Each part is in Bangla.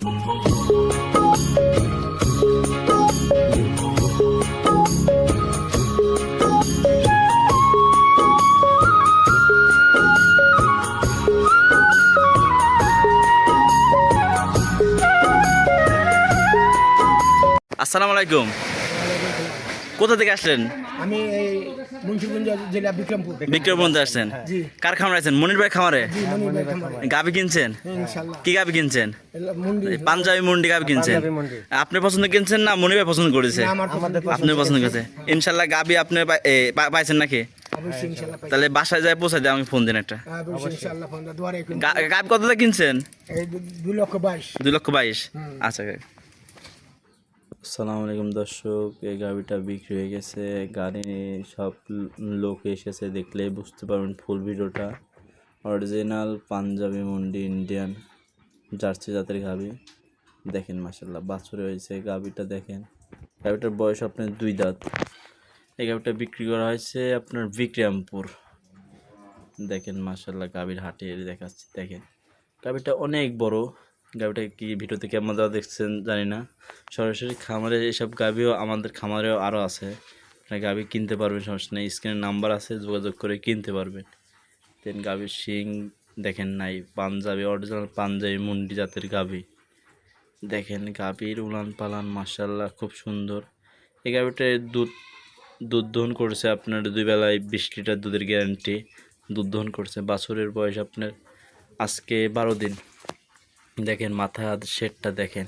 আসসালামু আলাইকুম। কোথা থেকে আসলেন? আমি এই মুন্সিগঞ্জ জেলা বিক্রমপুর বিক্রমগঞ্জ আসছেন? কার খামারে আছেন? মনির ভাই খামারে? গাবি কিনছেন? হ্যাঁ, কি গাবি কিনছেন? পাঞ্জাবি মুন্ডি গাবি কিনছেন। আপনি পছন্দ কিনছেন না মনির ভাই পছন্দ করেছে? আপনি পছন্দ করেছে। ইনশাল্লাহ গাবি আপনি পাইছেন নাকি? তাহলে বাসায় যায় পৌঁছাই দিয়ে আমি ফোন দিন একটা। গা- গাবি কত কিনছেন? দুই লক্ষ বাইশ। দুই লক্ষ বাইশ? আচ্ছা আসসালামু আলাইকুম দর্শক, এই গাড়িটা বিক্রি হয়ে গেছে। গাড়ি সব লোক এসেছে দেখলে বুঝতে পারবেন ফুল ভিডিওটা। অরিজিনাল পাঞ্জাবি মুন্ডি ইন্ডিয়ান জার্সি জাতের গাবি দেখেন মাসাল্লাহ বাছুরে হয়েছে। গাবিটা দেখেন গাবিটার বয়স আপনার দুই দাঁত। এই গাবিটা বিক্রি করা হয়েছে আপনার বিক্রমপুর। দেখেন মাসাল্লাহ গাবির হাটে দেখাচ্ছি, দেখেন। গাবিটা অনেক বড়। গাবিটা কি ভিডিওতে কেমন দেওয়া দেখছেন জানি না। সরাসরি খামারে এসব গাবিও আমাদের খামারেও আরও আছে। আপনারা গাবি কিনতে পারবেন, সমস্যা নেই। স্ক্রিনের নাম্বার আছে, যোগাযোগ করে কিনতে পারবেন। দেন গাবির শিং দেখেন নাই, পাঞ্জাবি অরিজিনাল পাঞ্জাবি, মুন্ডি জাতের গাবি। দেখেন গাবির উলান পালান মাসাল্লাহ খুব সুন্দর। এই গাবিটা দুধ দুধ দহন করছে আপনার দুই বেলায় বিশ লিটার দুধের গ্যারান্টি দুধ দহন করছে, বাছুরের বয়স আপনার আজকে বারো দিন। দেখেন মাথা শেডটা দেখেন।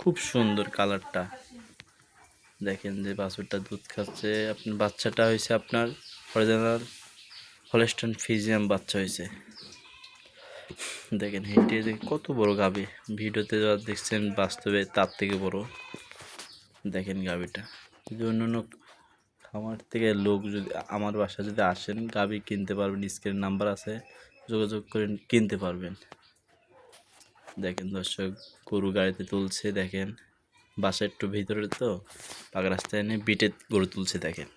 খুব সুন্দর কালারটা। দেখেন যে বাছুরটা দুধ খাচ্ছে। আপনার বাচ্চাটা হয়েছে আপনার অরিজিনাল হলেস্টন ফিজিয়াম বাচ্চা হয়েছে। দেখেন হেঁটে যে কত বড় গাবি ভিডিওতে যা দেখছেন বাস্তবে তার থেকে বড়। দেখেন গাবিটা যদি অন্য অন্য খামার থেকে লোক যদি আমার বাসা যদি আসেন গাবি কিনতে পারবেন স্ক্রিনের নাম্বার আছে, যোগাযোগ করে কিনতে পারবেন। দেখেন দর্শক, গরু গাড়িতে তুলছে, দেখেন। বাসা একটু ভিতরে তো, পাকা রাস্তায় এনে বিটে গরু তুলছে, দেখেন।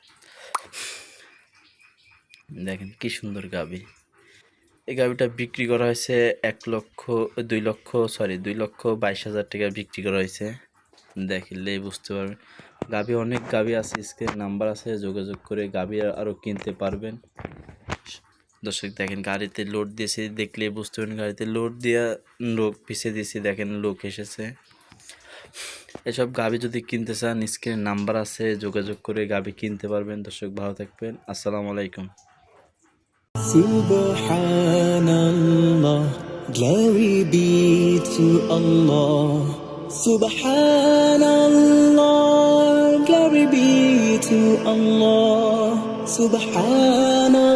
দেখেন কি সুন্দর গাবি। এই গাবিটা বিক্রি করা হয়েছে এক লক্ষ, দুই লক্ষ সরি দুই লক্ষ বাইশ হাজার টাকা বিক্রি করা হয়েছে। দেখলে বুঝতে পারবেন। গাবি অনেক গাবি আছে, স্ক্রিন নাম্বার আছে, যোগাযোগ করে গাবি আরও কিনতে পারবেন। দর্শক দেখেন গাড়িতে লোড দিয়েছে দেখলে বুঝতে পারেন গাড়িতে লোড দেওয়া লোক পিছিয়ে দিয়েছি দেখেন লোক এসেছে এসব গাবি যদি কিনতে চান স্ক্রিনের নাম্বার আছে যোগাযোগ করে গাবি কিনতে পারবেন দর্শক ভালো থাকবেন আসসালামু আলাইকুম glory be to Allah. Subhanallah, glory be to Allah. Subhanallah.